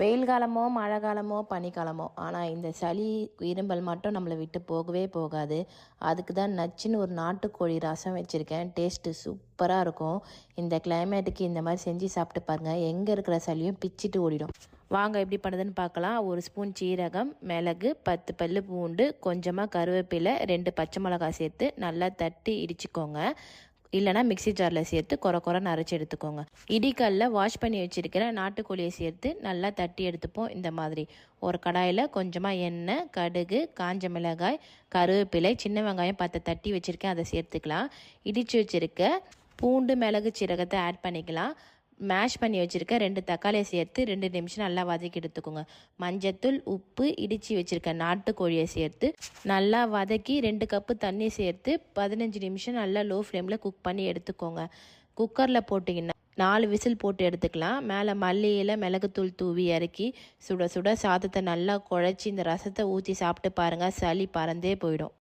வெயில் காலமோ மழை காலமோ பனிக்காலமோ ஆனால் இந்த சளி இரும்பல் மட்டும் நம்மளை விட்டு போகவே போகாது. அதுக்கு தான் நச்சுன்னு ஒரு நாட்டுக்கோழி ரசம் வச்சுருக்கேன். டேஸ்ட்டு சூப்பராக இருக்கும். இந்த கிளைமேட்டுக்கு இந்த மாதிரி செஞ்சு சாப்பிட்டு பாருங்கள் எங்கே இருக்கிற சளியும் பிச்சுட்டு ஓடிடும். வாங்க எப்படி பண்ணுதுன்னு பார்க்கலாம். ஒரு ஸ்பூன் சீரகம் மிளகு பத்து பல்லு பூண்டு கொஞ்சமாக கருவேப்பிலை ரெண்டு பச்சை மிளகாய் சேர்த்து நல்லா தட்டி இடிச்சுக்கோங்க. இல்லைனா மிக்சி ஜாரில் சேர்த்து குறை குறைன்னு அரைச்சி எடுத்துக்கோங்க. இடிக்கல்ல வாஷ் பண்ணி வச்சுருக்கிற நாட்டுக்கோழியை சேர்த்து நல்லா தட்டி எடுத்துப்போம் இந்த மாதிரி. ஒரு கடாயில் கொஞ்சமாக எண்ணெய் கடுகு காஞ்ச மிளகாய் கருவேப்பிலை சின்ன வெங்காயம் பார்த்து தட்டி வச்சுருக்கேன் அதை சேர்த்துக்கலாம். இடித்து வச்சுருக்க பூண்டு மிளகு சீரகத்தை ஆட் பண்ணிக்கலாம். மேஷ் பண்ணி வச்சுருக்க ரெண்டு தக்காளியை சேர்த்து ரெண்டு நிமிஷம் நல்லா வதக்கி எடுத்துக்கோங்க. மஞ்சத்தூள் உப்பு இடித்து வச்சுருக்க நாட்டுக்கோழியை சேர்த்து நல்லா வதக்கி ரெண்டு கப்பு தண்ணி சேர்த்து பதினஞ்சு நிமிஷம் நல்லா லோ ஃப்ளேமில் குக் பண்ணி எடுத்துக்கோங்க. குக்கரில் போட்டிங்கன்னா நாலு விசில் போட்டு எடுத்துக்கலாம். மேலே மல்லியில் மிளகுத்தூள் தூவி இறக்கி சுட சுட சாதத்தை நல்லா குழச்சி இந்த ரசத்தை ஊற்றி சாப்பிட்டு பாருங்கள் சளி பறந்தே போயிடும்.